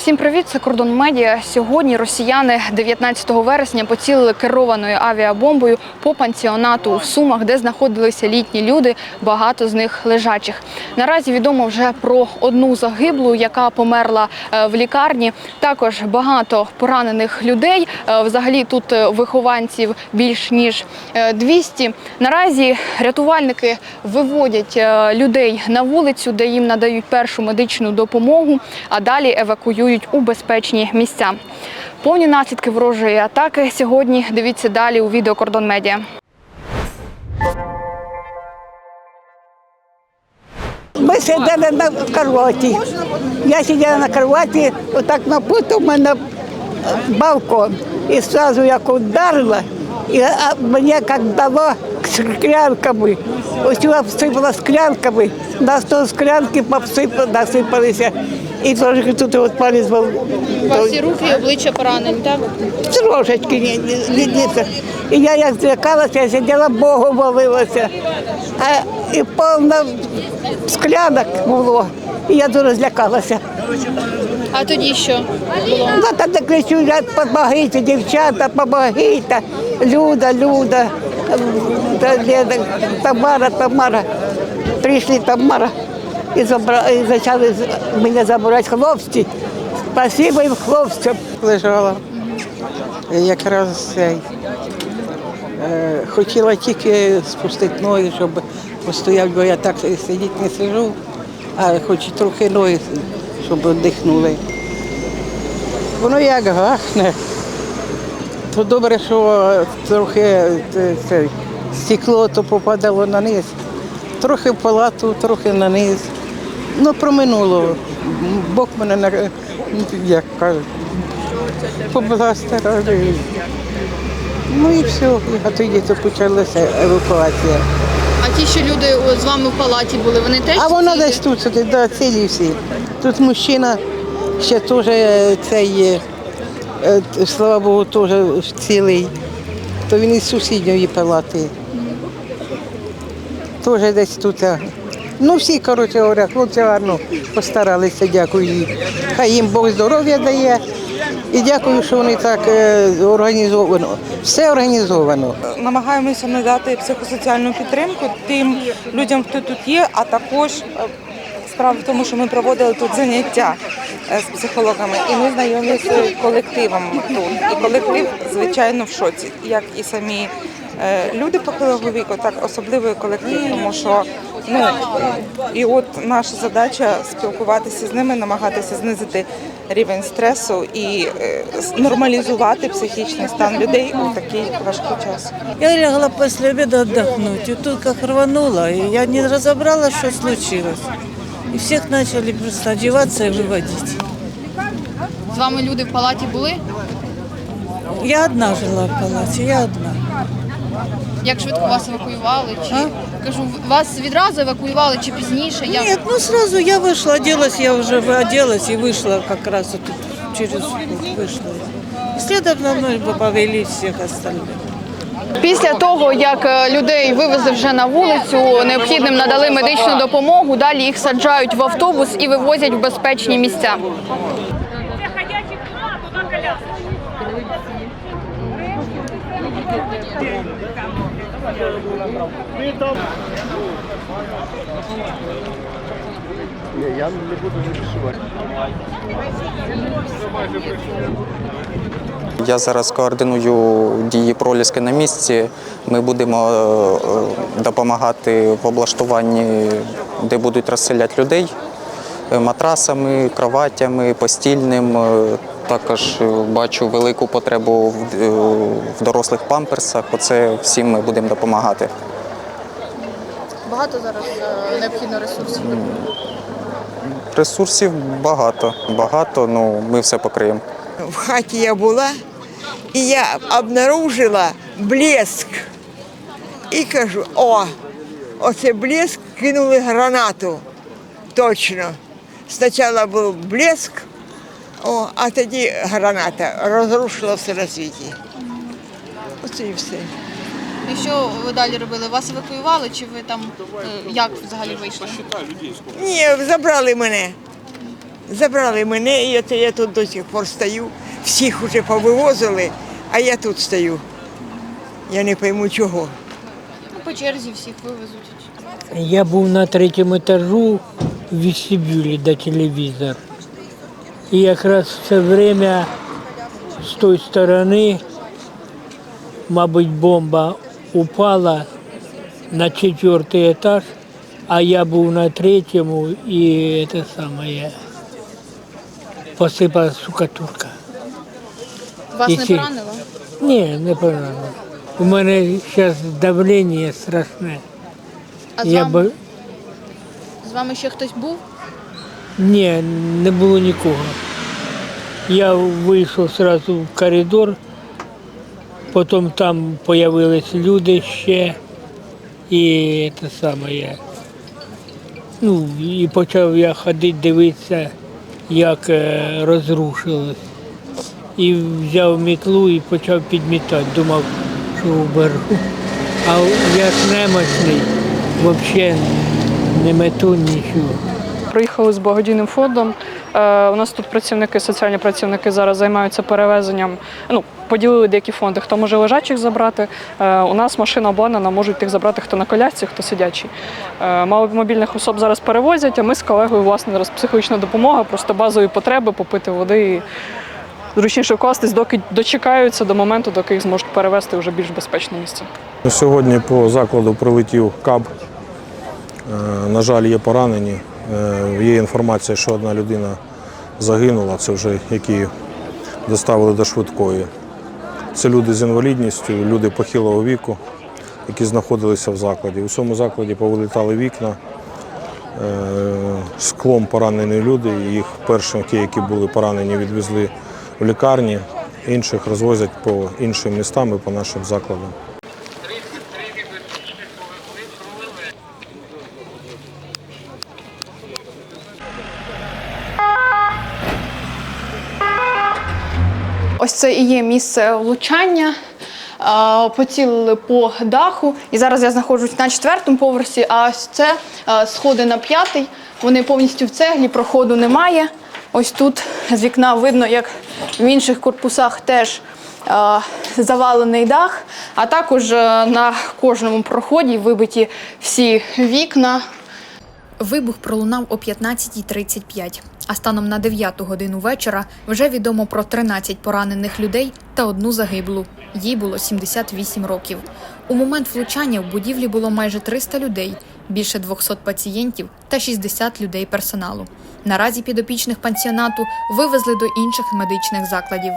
Всім привіт, це кордон медіа. Сьогодні росіяни 19 вересня поцілили керованою авіабомбою по пансіонату в Сумах, де знаходилися літні люди, багато з них лежачих. Наразі відомо вже про одну загиблу, яка померла е, в лікарні. Також багато поранених людей. Е, Взагалі тут е, вихованців більш ніж е, 200. Наразі рятувальники виводять людей на вулицю, де їм надають першу медичну допомогу, а далі евакуюють у безпечні місця. Повні наслідки ворожої атаки сьогодні. Дивіться далі у відео Кордон Медіа. Ми сиділи на кроваті. Я сиділа на кроваті, отак напутав мене балкон. І одразу як ударила, і а, мені як дало склянками. Ось я обсипала склянками, на сто склянки попсипали, насипалися. І трошки тут от палець був. Всі руки і обличчя поранені, так? Трошечки ні, ні, ні. І я як злякалася, я сиділа, Богу молилася. А і повно склянок було. І я дуже злякалася. А тоді що? Ну, там де кричу, я, помогите, дівчата, помогите. Люда, Люда, та Лена, Тамара, Тамара. Прийшли Тамара і, забра... і почали з- мене забирати хлопці. Спасибо їм хлопцям. лежала. Якраз цей, е, хотіла тільки спустити ноги, щоб постояв, бо я так сидіти не сижу, а хоч трохи ноги, щоб віддихнули. Воно як гахне. То добре, що трохи е, це, стекло то попадало на низ. Трохи в палату, трохи на низ. Ну, проминуло. Бог мене як кажуть, побластерили. Ну і все, а тоді то почалася евакуація. Ті, що люди з вами в палаті були, вони теж А воно десь тут, сюди, да, цілі всі. Тут мужчина ще теж е, цей, е, т- слава Богу, теж цілий. То він із сусідньої палати. Теж десь тут. Ну всі, коротше говоря, хлопці гарно постаралися, дякую їм. Хай їм Бог здоров'я дає. І дякую, що вони так е, організовано. Все організовано. намагаємося надати психосоціальну підтримку тим людям, хто тут є, а також е, справа в тому, що ми проводили тут заняття е, з психологами, і ми знайомі з колективом тут. І колектив, звичайно, в шоці, як і самі люди похилого віку, так особливо і колектив, тому що ну і от наша задача спілкуватися з ними, намагатися знизити рівень стресу і е, нормалізувати психічний стан людей у такий важкий час. Я лягла после обеда отдохнуть, и тут как рвануло, и я не разобрала, что случилось. И всех начали просто одеваться и выводить. З вами люди в палаті були? Я одна жила в палате, я одна. Як швидко вас евакуювали? Чи кажу, вас відразу евакуювали чи пізніше? Як? Нет, ну сразу я вышла, оделась, я уже оделась и вышла как раз вот тут через вышла. И следом за мной повели всех остальных. Після того, як е, людей вивезли вже на вулицю, необхідним надали медичну допомогу. Далі їх саджають в автобус і вивозять в безпечні місця. Я не буду записувати. Я зараз координую дії проліски на місці. Ми будемо е, допомагати в облаштуванні, де будуть розселяти людей е, матрасами, кроватями, постільним. Також е, бачу велику потребу в, е, дорослих памперсах. Оце всім ми будемо допомагати. Багато зараз е, необхідно ресурсів. Ресурсів багато, багато, ну ми все покриємо. В хаті я була, і я обнаружила блеск. І кажу, о, оце блеск, кинули гранату. Точно. Спочатку був блеск, о, а тоді граната розрушила все на світі. Оце і все. І що ви далі робили? Вас евакуювали, чи ви там е, як взагалі вийшли? Ні, забрали мене. Забрали мене, і от я тут до сих пор стою. Всіх уже повивозили, а я тут стою. Я не пойму чого. Ну, по черзі всіх вивезуть. Я був на третьому етажу в вестибюлі до телевізор. І якраз в це время з тої сторони, мабуть, бомба упала на четвертий етаж, а я був на третьому і це саме посипала штукатурка. Вас І не ці- поранило? Ні, не поранило. У мене зараз давлення страшне. А з, Я вами, би з вами ще хтось був? Ні, не було нікого. Я вийшов одразу в коридор, потім там з'явились люди ще, і те саме я. Ну, і почав я ходити, дивитися, як е, розрушилось. І взяв мітлу і почав підмітати. Думав, що уберу. А я ж немощний, взагалі не мету нічого. Приїхали з благодійним фондом. Е, у нас тут працівники, соціальні працівники зараз займаються перевезенням. Ну, поділили деякі фонди, хто може лежачих забрати. Е, у нас машина обладнана, можуть тих забрати хто на колясці, хто сидячий. Е, маломобільних особ зараз перевозять, а ми з колегою, власне, зараз психологічна допомога, просто базові потреби, попити води і зручніше вкластись, доки дочекаються до моменту, доки їх зможуть перевезти вже більш безпечне місце. Сьогодні по закладу прилетів каб. На жаль, є поранені. Е, Є інформація, що одна людина загинула, це вже які доставили до швидкої. Це люди з інвалідністю, люди похилого віку, які знаходилися в закладі. У цьому закладі повилітали вікна, е, склом поранені люди. Їх перші, ті, які були поранені, відвезли в лікарні, інших розвозять по іншим містам і по нашим закладам. Ось це і є місце влучання. Поцілили по даху, і зараз я знаходжусь на четвертому поверсі, а ось це сходи на п'ятий. Вони повністю в цеглі, проходу немає. Ось тут з вікна видно, як в інших корпусах теж завалений дах, а також е, на кожному проході вибиті всі вікна. Вибух пролунав о 15.35, а станом на 9 годину вечора вже відомо про 13 поранених людей та одну загиблу. Їй було 78 років. У момент влучання в будівлі було майже 300 людей, більше 200 пацієнтів та 60 людей персоналу. Наразі підопічних пансіонату вивезли до інших медичних закладів.